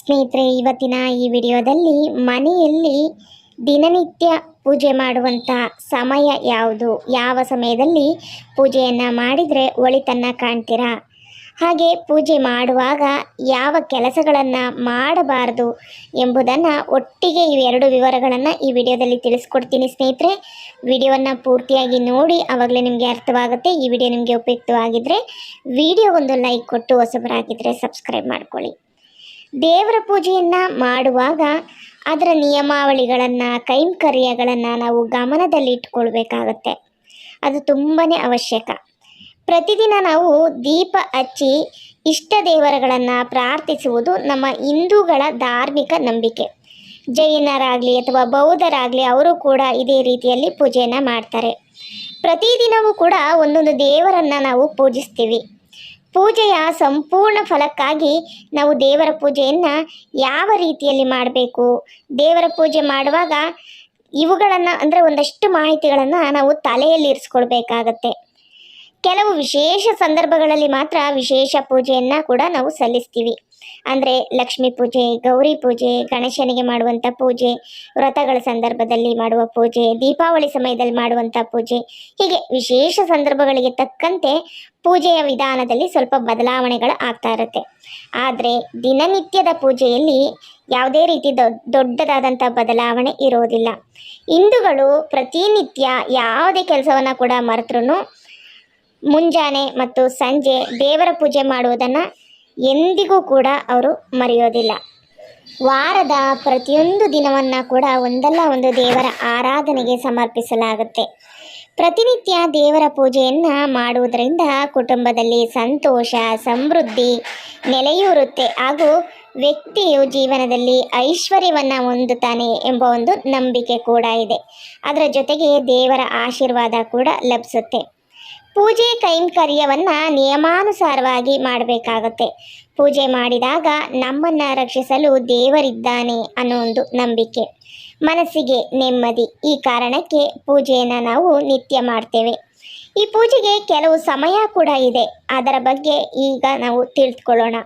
ಸ್ನೇಹಿತರೆ, ಇವತ್ತಿನ ಈ ವಿಡಿಯೋದಲ್ಲಿ ಮನೆಯಲ್ಲಿ ದಿನನಿತ್ಯ ಪೂಜೆ ಮಾಡುವಂಥ ಸಮಯ ಯಾವುದು? ಯಾವ ಸಮಯದಲ್ಲಿ ಪೂಜೆಯನ್ನು ಮಾಡಿದರೆ ಒಳಿತನ್ನು ಕಾಣ್ತೀರಾ? ಹಾಗೆ ಪೂಜೆ ಮಾಡುವಾಗ ಯಾವ ಕೆಲಸಗಳನ್ನು ಮಾಡಬಾರದು ಎಂಬುದನ್ನು ಒಟ್ಟಿಗೆ ಇವೆರಡು ವಿವರಗಳನ್ನು ಈ ವಿಡಿಯೋದಲ್ಲಿ ತಿಳಿಸ್ಕೊಡ್ತೀನಿ ಸ್ನೇಹಿತರೆ. ವಿಡಿಯೋವನ್ನು ಪೂರ್ತಿಯಾಗಿ ನೋಡಿ ಆವಾಗಲೇ ನಿಮಗೆ ಅರ್ಥವಾಗುತ್ತೆ, ಈ ವಿಡಿಯೋ ನಿಮಗೆ ಉಪಯುಕ್ತವಾಗಿದ್ದರೆ ವಿಡಿಯೋ ಒಂದು ಲೈಕ್ ಕೊಟ್ಟು ಹೊಸಬರಾಗಿದ್ದರೆ ಸಬ್ಸ್ಕ್ರೈಬ್ ಮಾಡ್ಕೊಳ್ಳಿ. ದೇವರ ಪೂಜೆಯನ್ನು ಮಾಡುವಾಗ ಅದರ ನಿಯಮಾವಳಿಗಳನ್ನು, ಕೈಂಕರ್ಯಗಳನ್ನು ನಾವು ಗಮನದಲ್ಲಿಟ್ಕೊಳ್ಬೇಕಾಗತ್ತೆ ಅದು ತುಂಬಾ ಅವಶ್ಯಕ. ಪ್ರತಿದಿನ ನಾವು ದೀಪ ಹಚ್ಚಿ ಇಷ್ಟ ದೇವರುಗಳನ್ನು ಪ್ರಾರ್ಥಿಸುವುದು ನಮ್ಮ ಹಿಂದೂಗಳ ಧಾರ್ಮಿಕ ನಂಬಿಕೆ. ಜೈನರಾಗಲಿ ಅಥವಾ ಬೌದ್ಧರಾಗಲಿ ಅವರು ಕೂಡ ಇದೇ ರೀತಿಯಲ್ಲಿ ಪೂಜೆಯನ್ನು ಮಾಡ್ತಾರೆ. ಪ್ರತಿದಿನವೂ ಕೂಡ ಒಂದೊಂದು ದೇವರನ್ನು ನಾವು ಪೂಜಿಸ್ತೀವಿ. ಪೂಜೆಯ ಸಂಪೂರ್ಣ ಫಲಕ್ಕಾಗಿ ನಾವು ದೇವರ ಪೂಜೆಯನ್ನು ಯಾವ ರೀತಿಯಲ್ಲಿ ಮಾಡಬೇಕು? ದೇವರ ಪೂಜೆ ಮಾಡುವಾಗ ಇವುಗಳನ್ನು ಅಂದರೆ ಒಂದಷ್ಟು ಮಾಹಿತಿಗಳನ್ನು ನಾವು ತಲೆಯಲ್ಲಿ ಇರಿಸ್ಕೊಳ್ಬೇಕಾಗತ್ತೆ. ಕೆಲವು ವಿಶೇಷ ಸಂದರ್ಭಗಳಲ್ಲಿ ಮಾತ್ರ ವಿಶೇಷ ಪೂಜೆಯನ್ನು ಕೂಡ ನಾವು ಸಲ್ಲಿಸ್ತೀವಿ. ಅಂದರೆ ಲಕ್ಷ್ಮೀ ಪೂಜೆ, ಗೌರಿ ಪೂಜೆ, ಗಣೇಶನಿಗೆ ಮಾಡುವಂಥ ಪೂಜೆ, ವ್ರತಗಳ ಸಂದರ್ಭದಲ್ಲಿ ಮಾಡುವ ಪೂಜೆ, ದೀಪಾವಳಿ ಸಮಯದಲ್ಲಿ ಮಾಡುವಂಥ ಪೂಜೆ, ಹೀಗೆ ವಿಶೇಷ ಸಂದರ್ಭಗಳಿಗೆ ತಕ್ಕಂತೆ ಪೂಜೆಯ ವಿಧಾನದಲ್ಲಿ ಸ್ವಲ್ಪ ಬದಲಾವಣೆಗಳು ಆಗ್ತಾ ಇರುತ್ತೆ. ಆದರೆ ದಿನನಿತ್ಯದ ಪೂಜೆಯಲ್ಲಿ ಯಾವುದೇ ರೀತಿ ದೊಡ್ಡ ದೊಡ್ಡದಾದಂಥ ಬದಲಾವಣೆ ಇರೋದಿಲ್ಲ. ಹಿಂದೂಗಳು ಪ್ರತಿನಿತ್ಯ ಯಾವುದೇ ಕೆಲಸವನ್ನು ಕೂಡ ಮರೆತ್ರೂ ಮುಂಜಾನೆ ಮತ್ತು ಸಂಜೆ ದೇವರ ಪೂಜೆ ಮಾಡುವುದನ್ನು ಎಂದಿಗೂ ಕೂಡ ಅವರು ಮರೆಯೋದಿಲ್ಲ. ವಾರದ ಪ್ರತಿಯೊಂದು ದಿನವನ್ನು ಕೂಡ ಒಂದಲ್ಲ ಒಂದು ದೇವರ ಆರಾಧನೆಗೆ ಸಮರ್ಪಿಸಲಾಗುತ್ತೆ. ಪ್ರತಿನಿತ್ಯ ದೇವರ ಪೂಜೆಯನ್ನು ಮಾಡುವುದರಿಂದ ಕುಟುಂಬದಲ್ಲಿ ಸಂತೋಷ, ಸಮೃದ್ಧಿ ನೆಲೆಯೂರುತ್ತೆ. ಹಾಗೂ ವ್ಯಕ್ತಿಯು ಜೀವನದಲ್ಲಿ ಐಶ್ವರ್ಯವನ್ನು ಹೊಂದುತ್ತಾನೆ ಎಂಬ ಒಂದು ನಂಬಿಕೆ ಕೂಡ ಇದೆ. ಅದರ ಜೊತೆಗೆ ದೇವರ ಆಶೀರ್ವಾದ ಕೂಡ ಲಭಿಸುತ್ತೆ. ಪೂಜೆ ಕೈಂಕರ್ಯವನ್ನು ನಿಯಮಾನುಸಾರವಾಗಿ ಮಾಡಬೇಕಾಗತ್ತೆ. ಪೂಜೆ ಮಾಡಿದಾಗ ನಮ್ಮನ್ನು ರಕ್ಷಿಸಲು ದೇವರಿದ್ದಾನೆ ಅನ್ನೋ ಒಂದು ನಂಬಿಕೆ. ಮನಸ್ಸಿಗೆ ನೆಮ್ಮದಿ. ಈ ಕಾರಣಕ್ಕೆ ಪೂಜೆಯನ್ನು ನಾವು ನಿತ್ಯ ಮಾಡ್ತೇವೆ. ಈ ಪೂಜೆಗೆ ಕೆಲವು ಸಮಯ ಕೂಡ ಇದೆ. ಅದರ ಬಗ್ಗೆ ಈಗ ನಾವು ತಿಳಿದುಕೊಳ್ಳೋಣ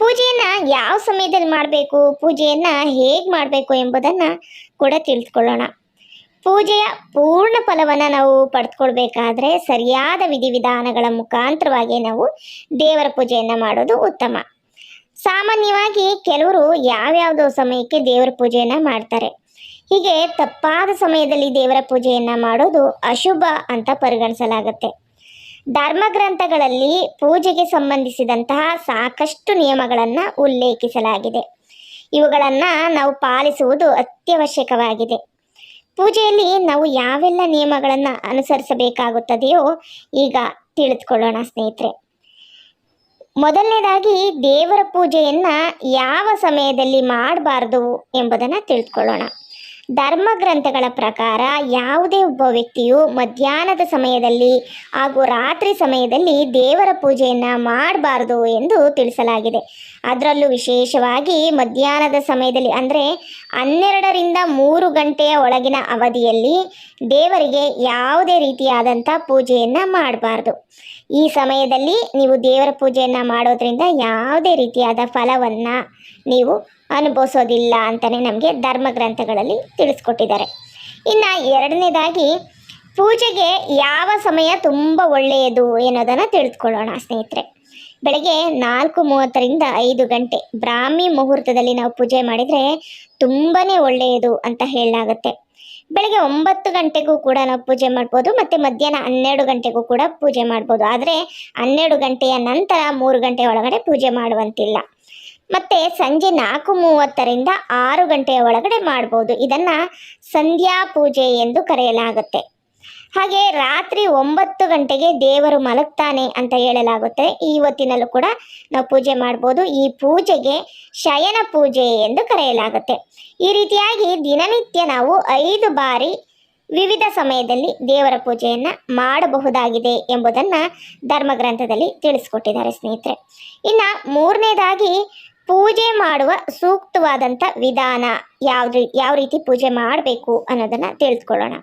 ಪೂಜೆಯನ್ನು ಯಾವ ಸಮಯದಲ್ಲಿ ಮಾಡಬೇಕು? ಪೂಜೆಯನ್ನು ಹೇಗೆ ಮಾಡಬೇಕು ಎಂಬುದನ್ನು ಕೂಡ ತಿಳಿದುಕೊಳ್ಳೋಣ ಪೂಜೆಯ ಪೂರ್ಣ ಫಲವನ್ನು ನಾವು ಪಡೆದುಕೊಳ್ಬೇಕಾದ್ರೆ ಸರಿಯಾದ ವಿಧಿವಿಧಾನಗಳ ಮುಖಾಂತರವಾಗಿ ನಾವು ದೇವರ ಪೂಜೆಯನ್ನು ಮಾಡೋದು ಉತ್ತಮ. ಸಾಮಾನ್ಯವಾಗಿ ಕೆಲವರು ಯಾವ್ಯಾವುದೋ ಸಮಯಕ್ಕೆ ದೇವರ ಪೂಜೆಯನ್ನು ಮಾಡ್ತಾರೆ. ಹೀಗೆ ತಪ್ಪಾದ ಸಮಯದಲ್ಲಿ ದೇವರ ಪೂಜೆಯನ್ನು ಮಾಡೋದು ಅಶುಭ ಅಂತ ಪರಿಗಣಿಸಲಾಗುತ್ತೆ. ಧರ್ಮ ಗ್ರಂಥಗಳಲ್ಲಿ ಪೂಜೆಗೆ ಸಂಬಂಧಿಸಿದಂತಹ ಸಾಕಷ್ಟು ನಿಯಮಗಳನ್ನು ಉಲ್ಲೇಖಿಸಲಾಗಿದೆ. ಇವುಗಳನ್ನು ನಾವು ಪಾಲಿಸುವುದು ಅತ್ಯವಶ್ಯಕವಾಗಿದೆ. ಪೂಜೆಯಲ್ಲಿ ನಾವು ಯಾವೆಲ್ಲ ನಿಯಮಗಳನ್ನು ಅನುಸರಿಸಬೇಕಾಗುತ್ತದೆಯೋ ಈಗ ತಿಳಿದುಕೊಳ್ಳೋಣ ಸ್ನೇಹಿತರೆ. ಮೊದಲನೇದಾಗಿ ದೇವರ ಪೂಜೆಯನ್ನು ಯಾವ ಸಮಯದಲ್ಲಿ ಮಾಡಬಾರ್ದು ಎಂಬುದನ್ನು ತಿಳಿದುಕೊಳ್ಳೋಣ. ಧರ್ಮಗ್ರಂಥಗಳ ಪ್ರಕಾರ ಯಾವುದೇ ಒಬ್ಬ ವ್ಯಕ್ತಿಯು ಮಧ್ಯಾಹ್ನದ ಸಮಯದಲ್ಲಿ ಹಾಗೂ ರಾತ್ರಿ ಸಮಯದಲ್ಲಿ ದೇವರ ಪೂಜೆಯನ್ನು ಮಾಡಬಾರ್ದು ಎಂದು ತಿಳಿಸಲಾಗಿದೆ. ಅದರಲ್ಲೂ ವಿಶೇಷವಾಗಿ ಮಧ್ಯಾಹ್ನದ ಸಮಯದಲ್ಲಿ ಅಂದರೆ ಹನ್ನೆರಡರಿಂದ ಮೂರು ಗಂಟೆಯ ಒಳಗಿನ ಅವಧಿಯಲ್ಲಿ ದೇವರಿಗೆ ಯಾವುದೇ ರೀತಿಯಾದಂಥ ಪೂಜೆಯನ್ನು ಮಾಡಬಾರ್ದು. ಈ ಸಮಯದಲ್ಲಿ ನೀವು ದೇವರ ಪೂಜೆಯನ್ನು ಮಾಡೋದ್ರಿಂದ ಯಾವುದೇ ರೀತಿಯಾದ ಫಲವನ್ನು ನೀವು ಅನುಭವಿಸೋದಿಲ್ಲ ಅಂತಲೇ ನಮಗೆ ಧರ್ಮಗ್ರಂಥಗಳಲ್ಲಿ ತಿಳಿಸ್ಕೊಟ್ಟಿದ್ದಾರೆ. ಇನ್ನು ಎರಡನೇದಾಗಿ ಪೂಜೆಗೆ ಯಾವ ಸಮಯ ತುಂಬ ಒಳ್ಳೆಯದು ಎನ್ನೋದನ್ನು ತಿಳಿದುಕೊಳ್ಳೋಣ ಸ್ನೇಹಿತರೆ. ಬೆಳಗ್ಗೆ ನಾಲ್ಕು ಮೂವತ್ತರಿಂದ ಐದು ಗಂಟೆ ಬ್ರಾಹ್ಮಿ ಮುಹೂರ್ತದಲ್ಲಿ ನಾವು ಪೂಜೆ ಮಾಡಿದರೆ ತುಂಬಾ ಒಳ್ಳೆಯದು ಅಂತ ಹೇಳಲಾಗುತ್ತೆ. ಬೆಳಗ್ಗೆ ಒಂಬತ್ತು ಗಂಟೆಗೂ ಕೂಡ ನಾವು ಪೂಜೆ ಮಾಡ್ಬೋದು, ಮತ್ತು ಮಧ್ಯಾಹ್ನ ಹನ್ನೆರಡು ಗಂಟೆಗೂ ಕೂಡ ಪೂಜೆ ಮಾಡ್ಬೋದು. ಆದರೆ ಹನ್ನೆರಡು ಗಂಟೆಯ ನಂತರ ಮೂರು ಗಂಟೆ ಒಳಗಡೆ ಪೂಜೆ ಮಾಡುವಂತಿಲ್ಲ. ಮತ್ತು ಸಂಜೆ ನಾಲ್ಕು ಮೂವತ್ತರಿಂದ ಆರು ಗಂಟೆಯ ಒಳಗಡೆ ಮಾಡ್ಬೋದು. ಇದನ್ನು ಸಂಧ್ಯಾ ಪೂಜೆ ಎಂದು ಕರೆಯಲಾಗುತ್ತೆ. ಹಾಗೆ ರಾತ್ರಿ ಒಂಬತ್ತು ಗಂಟೆಗೆ ದೇವರು ಮಲಗ್ತಾನೆ ಅಂತ ಹೇಳಲಾಗುತ್ತೆ. ಇವತ್ತಿನಲ್ಲೂ ಕೂಡ ನಾವು ಪೂಜೆ ಮಾಡ್ಬೋದು. ಈ ಪೂಜೆಗೆ ಶಯನ ಪೂಜೆ ಎಂದು ಕರೆಯಲಾಗುತ್ತೆ. ಈ ರೀತಿಯಾಗಿ ದಿನನಿತ್ಯ ನಾವು ಐದು ಬಾರಿ ವಿವಿಧ ಸಮಯದಲ್ಲಿ ದೇವರ ಪೂಜೆಯನ್ನು ಮಾಡಬಹುದಾಗಿದೆ ಎಂಬುದನ್ನು ಧರ್ಮಗ್ರಂಥದಲ್ಲಿ ತಿಳಿಸ್ಕೊಟ್ಟಿದ್ದಾರೆ ಸ್ನೇಹಿತರೆ. ಇನ್ನು ಮೂರನೇದಾಗಿ ಪೂಜೆ ಮಾಡುವ ಸೂಕ್ತವಾದಂಥ ವಿಧಾನ ಯಾವ ಯಾವ ರೀತಿ ಪೂಜೆ ಮಾಡಬೇಕು ಅನ್ನೋದನ್ನು ತಿಳಿದುಕೊಳ್ಳೋಣ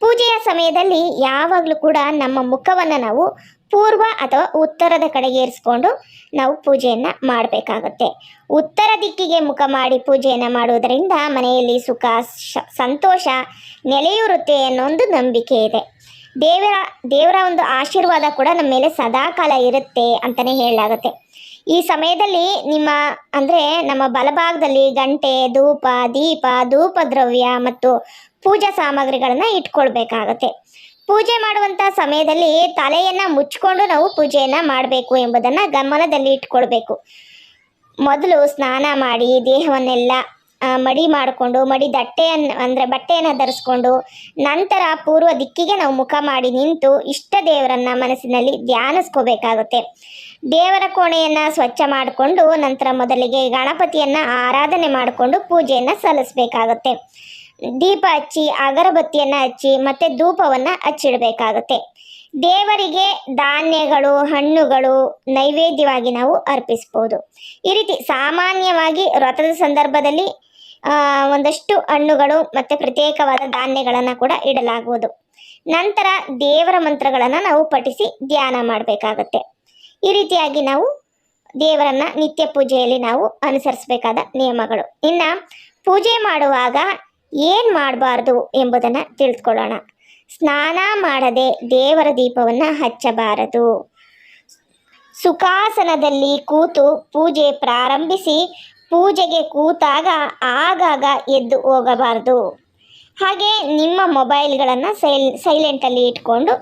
ಪೂಜೆಯ ಸಮಯದಲ್ಲಿ ಯಾವಾಗಲೂ ಕೂಡ ನಮ್ಮ ಮುಖವನ್ನು ನಾವು ಪೂರ್ವ ಅಥವಾ ಉತ್ತರದ ಕಡೆಗೆ ಇರಿಸ್ಕೊಂಡು ನಾವು ಪೂಜೆಯನ್ನು ಮಾಡಬೇಕಾಗುತ್ತೆ. ಉತ್ತರ ದಿಕ್ಕಿಗೆ ಮುಖ ಮಾಡಿ ಪೂಜೆಯನ್ನು ಮಾಡುವುದರಿಂದ ಮನೆಯಲ್ಲಿ ಸುಖ ಸಂತೋಷ, ನೆಲೆಯೂರುತ್ತೆ ಅನ್ನೋ ಒಂದು ನಂಬಿಕೆ ಇದೆ. ದೇವರ ದೇವರ ಒಂದು ಆಶೀರ್ವಾದ ಕೂಡ ನಮ್ಮ ಮೇಲೆ ಸದಾಕಾಲ ಇರುತ್ತೆ ಅಂತಲೇ ಹೇಳಲಾಗುತ್ತೆ. ಈ ಸಮಯದಲ್ಲಿ ನಿಮ್ಮ, ಅಂದರೆ ನಮ್ಮ ಬಲಭಾಗದಲ್ಲಿ ಗಂಟೆ, ಧೂಪ, ದೀಪ ಧೂಪ ದ್ರವ್ಯ ಮತ್ತು ಪೂಜಾ ಸಾಮಗ್ರಿಗಳನ್ನು ಇಟ್ಕೊಳ್ಬೇಕಾಗತ್ತೆ. ಪೂಜೆ ಮಾಡುವಂಥ ಸಮಯದಲ್ಲಿ ತಲೆಯನ್ನು ಮುಚ್ಕೊಂಡು ನಾವು ಪೂಜೆಯನ್ನು ಮಾಡಬೇಕು ಎಂಬುದನ್ನು ಗಮನದಲ್ಲಿ ಇಟ್ಕೊಳ್ಬೇಕು. ಮೊದಲು ಸ್ನಾನ ಮಾಡಿ ದೇಹವನ್ನೆಲ್ಲ ಮಡಿ ಮಾಡಿಕೊಂಡು, ಮಡಿ ದಟ್ಟೆಯನ್ನು ಅಂದರೆ ಬಟ್ಟೆಯನ್ನು ಧರಿಸ್ಕೊಂಡು ನಂತರ ಪೂರ್ವ ದಿಕ್ಕಿಗೆ ನಾವು ಮುಖ ಮಾಡಿ ನಿಂತು ಇಷ್ಟ ದೇವರನ್ನು ಮನಸ್ಸಿನಲ್ಲಿ ಧ್ಯಾನಿಸ್ಕೋಬೇಕಾಗುತ್ತೆ. ದೇವರ ಕೋಣೆಯನ್ನು ಸ್ವಚ್ಛ ಮಾಡಿಕೊಂಡು ನಂತರ ಮೊದಲಿಗೆ ಗಣಪತಿಯನ್ನು ಆರಾಧನೆ ಮಾಡಿಕೊಂಡು ಪೂಜೆಯನ್ನು ಸಲ್ಲಿಸಬೇಕಾಗುತ್ತೆ. ದೀಪ ಹಚ್ಚಿ, ಅಗರಬತ್ತಿಯನ್ನು ಹಚ್ಚಿ, ಮತ್ತು ಧೂಪವನ್ನು ಹಚ್ಚಿಡಬೇಕಾಗುತ್ತೆ. ದೇವರಿಗೆ ಧಾನ್ಯಗಳು, ಹಣ್ಣುಗಳು ನೈವೇದ್ಯವಾಗಿ ನಾವು ಅರ್ಪಿಸ್ಬೋದು. ಈ ರೀತಿ ಸಾಮಾನ್ಯವಾಗಿ ವ್ರತದ ಸಂದರ್ಭದಲ್ಲಿ ಒಂದಷ್ಟು ಹಣ್ಣುಗಳು ಮತ್ತು ಪ್ರತ್ಯೇಕವಾದ ಧಾನ್ಯಗಳನ್ನು ಕೂಡ ಇಡಲಾಗುವುದು. ನಂತರ ದೇವರ ಮಂತ್ರಗಳನ್ನು ನಾವು ಪಠಿಸಿ ಧ್ಯಾನ ಮಾಡಬೇಕಾಗತ್ತೆ. ಈ ರೀತಿಯಾಗಿ ನಾವು ದೇವರನ್ನ ನಿತ್ಯ ಪೂಜೆಯಲ್ಲಿ ನಾವು ಅನುಸರಿಸಬೇಕಾದ ನಿಯಮಗಳು. ಇನ್ನು ಪೂಜೆ ಮಾಡುವಾಗ ಏನು ಮಾಡಬಾರ್ದು ಎಂಬುದನ್ನು ತಿಳಿದುಕೊಳ್ಳೋಣ ಸ್ನಾನ ಮಾಡದೆ ದೇವರ ದೀಪವನ್ನು ಹಚ್ಚಬಾರದು. ಸುಖಾಸನದಲ್ಲಿ ಕೂತು ಪೂಜೆ ಪ್ರಾರಂಭಿಸಿ ಪೂಜೆಗೆ ಕೂತಾಗ ಆಗಾಗ ಎದ್ದು ಹೋಗಬಾರದು. ಹಾಗೆ ನಿಮ್ಮ ಮೊಬೈಲ್ಗಳನ್ನು ಸೈಲ್, ಸೈಲೆಂಟಲ್ಲಿ ಇಟ್ಕೊಂಡು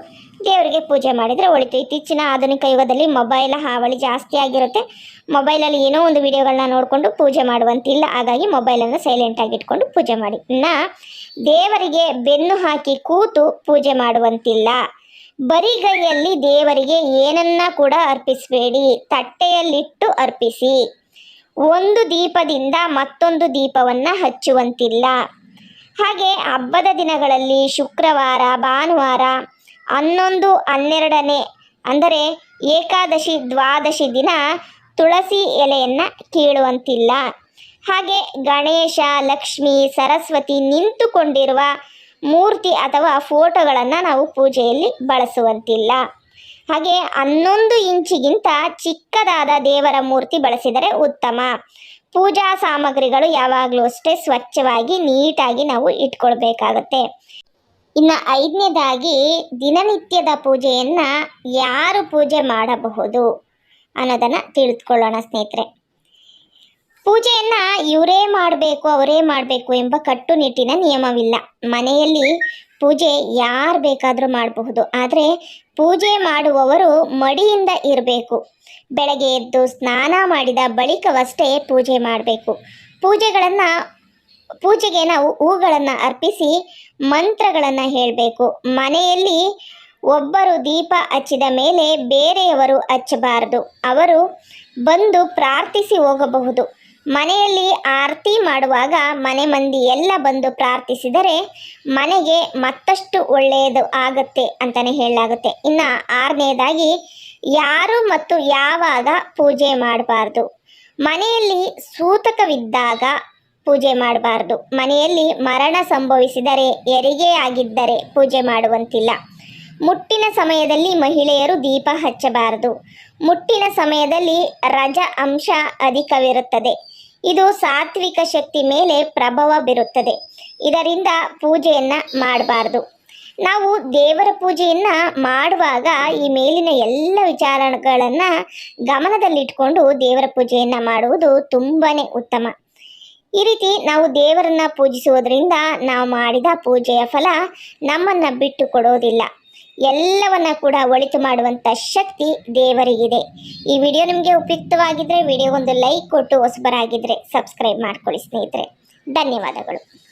ದೇವರಿಗೆ ಪೂಜೆ ಮಾಡಿದರೆ ಒಳಿತು. ಇತ್ತೀಚಿನ ಆಧುನಿಕ ಯುಗದಲ್ಲಿ ಮೊಬೈಲ್ ಹಾವಳಿ ಜಾಸ್ತಿ ಆಗಿರುತ್ತೆ. ಮೊಬೈಲಲ್ಲಿ ಏನೋ ಒಂದು ವಿಡಿಯೋಗಳನ್ನ ನೋಡಿಕೊಂಡು ಪೂಜೆ ಮಾಡುವಂತಿಲ್ಲ. ಹಾಗಾಗಿ ಮೊಬೈಲನ್ನು ಸೈಲೆಂಟಾಗಿ ಇಟ್ಕೊಂಡು ಪೂಜೆ ಮಾಡಿ. ಇನ್ನು ದೇವರಿಗೆ ಬೆನ್ನು ಹಾಕಿ ಕೂತು ಪೂಜೆ ಮಾಡುವಂತಿಲ್ಲ. ಬರಿಗೈಯಲ್ಲಿ ದೇವರಿಗೆ ಏನನ್ನ ಕೂಡ ಅರ್ಪಿಸಬೇಡಿ. ತಟ್ಟೆಯಲ್ಲಿಟ್ಟು ಅರ್ಪಿಸಿ. ಒಂದು ದೀಪದಿಂದ ಮತ್ತೊಂದು ದೀಪವನ್ನು ಹಚ್ಚುವಂತಿಲ್ಲ. ಹಾಗೆ ಹಬ್ಬದ ದಿನಗಳಲ್ಲಿ ಶುಕ್ರವಾರ, ಭಾನುವಾರ, ಹನ್ನೊಂದು, ಹನ್ನೆರಡನೇ, ಅಂದರೆ ಏಕಾದಶಿ, ದ್ವಾದಶಿ ದಿನ ತುಳಸಿ ಎಲೆಯನ್ನು ಕೀಳುವಂತಿಲ್ಲ. ಹಾಗೆ ಗಣೇಶ, ಲಕ್ಷ್ಮಿ, ಸರಸ್ವತಿ ನಿಂತುಕೊಂಡಿರುವ ಮೂರ್ತಿ ಅಥವಾ ಫೋಟೋಗಳನ್ನು ನಾವು ಪೂಜೆಯಲ್ಲಿ ಬಳಸುವಂತಿಲ್ಲ. ಹಾಗೆ ಹನ್ನೊಂದು ಇಂಚಿಗಿಂತ ಚಿಕ್ಕದಾದ ದೇವರ ಮೂರ್ತಿ ಬಳಸಿದರೆ ಉತ್ತಮ. ಪೂಜಾ ಸಾಮಗ್ರಿಗಳು ಯಾವಾಗಲೂ ಅಷ್ಟೇ ಸ್ವಚ್ಛವಾಗಿ ನೀಟಾಗಿ ನಾವು ಇಟ್ಕೊಳ್ಬೇಕಾಗತ್ತೆ. ಇನ್ನು ಐದನೇದಾಗಿ ದಿನನಿತ್ಯದ ಪೂಜೆಯನ್ನು ಯಾರು ಪೂಜೆ ಮಾಡಬಹುದು ಅನ್ನೋದನ್ನು ತಿಳಿದುಕೊಳ್ಳೋಣ ಸ್ನೇಹಿತರೆ. ಪೂಜೆಯನ್ನು ಇವರೇ ಮಾಡಬೇಕು, ಅವರೇ ಮಾಡಬೇಕು ಎಂಬ ಕಟ್ಟುನಿಟ್ಟಿನ ನಿಯಮವಿಲ್ಲ. ಮನೆಯಲ್ಲಿ ಪೂಜೆ ಯಾರು ಬೇಕಾದರೂ ಮಾಡಬಹುದು. ಆದರೆ ಪೂಜೆ ಮಾಡುವವರು ಮಡಿಯಿಂದ ಇರಬೇಕು. ಬೆಳಗ್ಗೆ ಎದ್ದು ಸ್ನಾನ ಮಾಡಿದ ಬಳಿಕವಷ್ಟೇ ಪೂಜೆ ಮಾಡಬೇಕು. ಪೂಜೆಗಳನ್ನು, ಪೂಜೆಗೆ ನಾವು ಹೂಗಳನ್ನು ಅರ್ಪಿಸಿ ಮಂತ್ರಗಳನ್ನು ಹೇಳಬೇಕು. ಮನೆಯಲ್ಲಿ ಒಬ್ಬರು ದೀಪ ಹಚ್ಚಿದ ಮೇಲೆ ಬೇರೆಯವರು ಹಚ್ಚಬಾರದು. ಅವರು ಬಂದು ಪ್ರಾರ್ಥಿಸಿ ಹೋಗಬಹುದು. ಮನೆಯಲ್ಲಿ ಆರತಿ ಮಾಡುವಾಗ ಮನೆ ಮಂದಿ ಎಲ್ಲ ಬಂದು ಪ್ರಾರ್ಥಿಸಿದರೆ ಮನೆಗೆ ಮತ್ತಷ್ಟು ಒಳ್ಳೆಯದು ಆಗತ್ತೆ ಅಂತಲೇ ಹೇಳಲಾಗುತ್ತೆ. ಇನ್ನು ಆರನೇದಾಗಿ ಯಾರು ಮತ್ತು ಯಾವಾಗ ಪೂಜೆ ಮಾಡಬಾರ್ದು? ಮನೆಯಲ್ಲಿ ಸೂತಕವಿದ್ದಾಗ ಪೂಜೆ ಮಾಡಬಾರ್ದು. ಮನೆಯಲ್ಲಿ ಮರಣ ಸಂಭವಿಸಿದರೆ ಹೆರಿಗೆ ಆಗಿದ್ದರೆ ಪೂಜೆ ಮಾಡುವಂತಿಲ್ಲ. ಮುಟ್ಟಿನ ಸಮಯದಲ್ಲಿ ಮಹಿಳೆಯರು ದೀಪ ಹಚ್ಚಬಾರದು. ಮುಟ್ಟಿನ ಸಮಯದಲ್ಲಿ ರಜ ಅಂಶ ಅಧಿಕವಿರುತ್ತದೆ. ಇದು ಸಾತ್ವಿಕ ಶಕ್ತಿ ಮೇಲೆ ಪ್ರಭಾವ ಬೀರುತ್ತದೆ. ಇದರಿಂದ ಪೂಜೆಯನ್ನು ಮಾಡಬಾರ್ದು. ನಾವು ದೇವರ ಪೂಜೆಯನ್ನು ಮಾಡುವಾಗ ಈ ಮೇಲಿನ ಎಲ್ಲ ವಿಚಾರಗಳನ್ನು ಗಮನದಲ್ಲಿಟ್ಕೊಂಡು ದೇವರ ಪೂಜೆಯನ್ನು ಮಾಡುವುದು ತುಂಬಾ ಉತ್ತಮ. ಈ ರೀತಿ ನಾವು ದೇವರನ್ನು ಪೂಜಿಸುವುದರಿಂದ ನಾವು ಮಾಡಿದ ಪೂಜೆಯ ಫಲ ನಮ್ಮನ್ನು ಬಿಟ್ಟು ಕೊಡೋದಿಲ್ಲ. ಎಲ್ಲವನ್ನ ಕೂಡ ಒಳಿತು ಮಾಡುವಂಥ ಶಕ್ತಿ ದೇವರಿಗಿದೆ. ಈ ವಿಡಿಯೋ ನಿಮಗೆ ಉಪಯುಕ್ತವಾಗಿದ್ದರೆ ವಿಡಿಯೋಗೊಂದು ಲೈಕ್ ಕೊಟ್ಟು ಹೊಸಬರಾಗಿದ್ದರೆ ಸಬ್ಸ್ಕ್ರೈಬ್ ಮಾಡ್ಕೊಳ್ಳಿ ಸ್ನೇಹಿತರೆ. ಧನ್ಯವಾದಗಳು.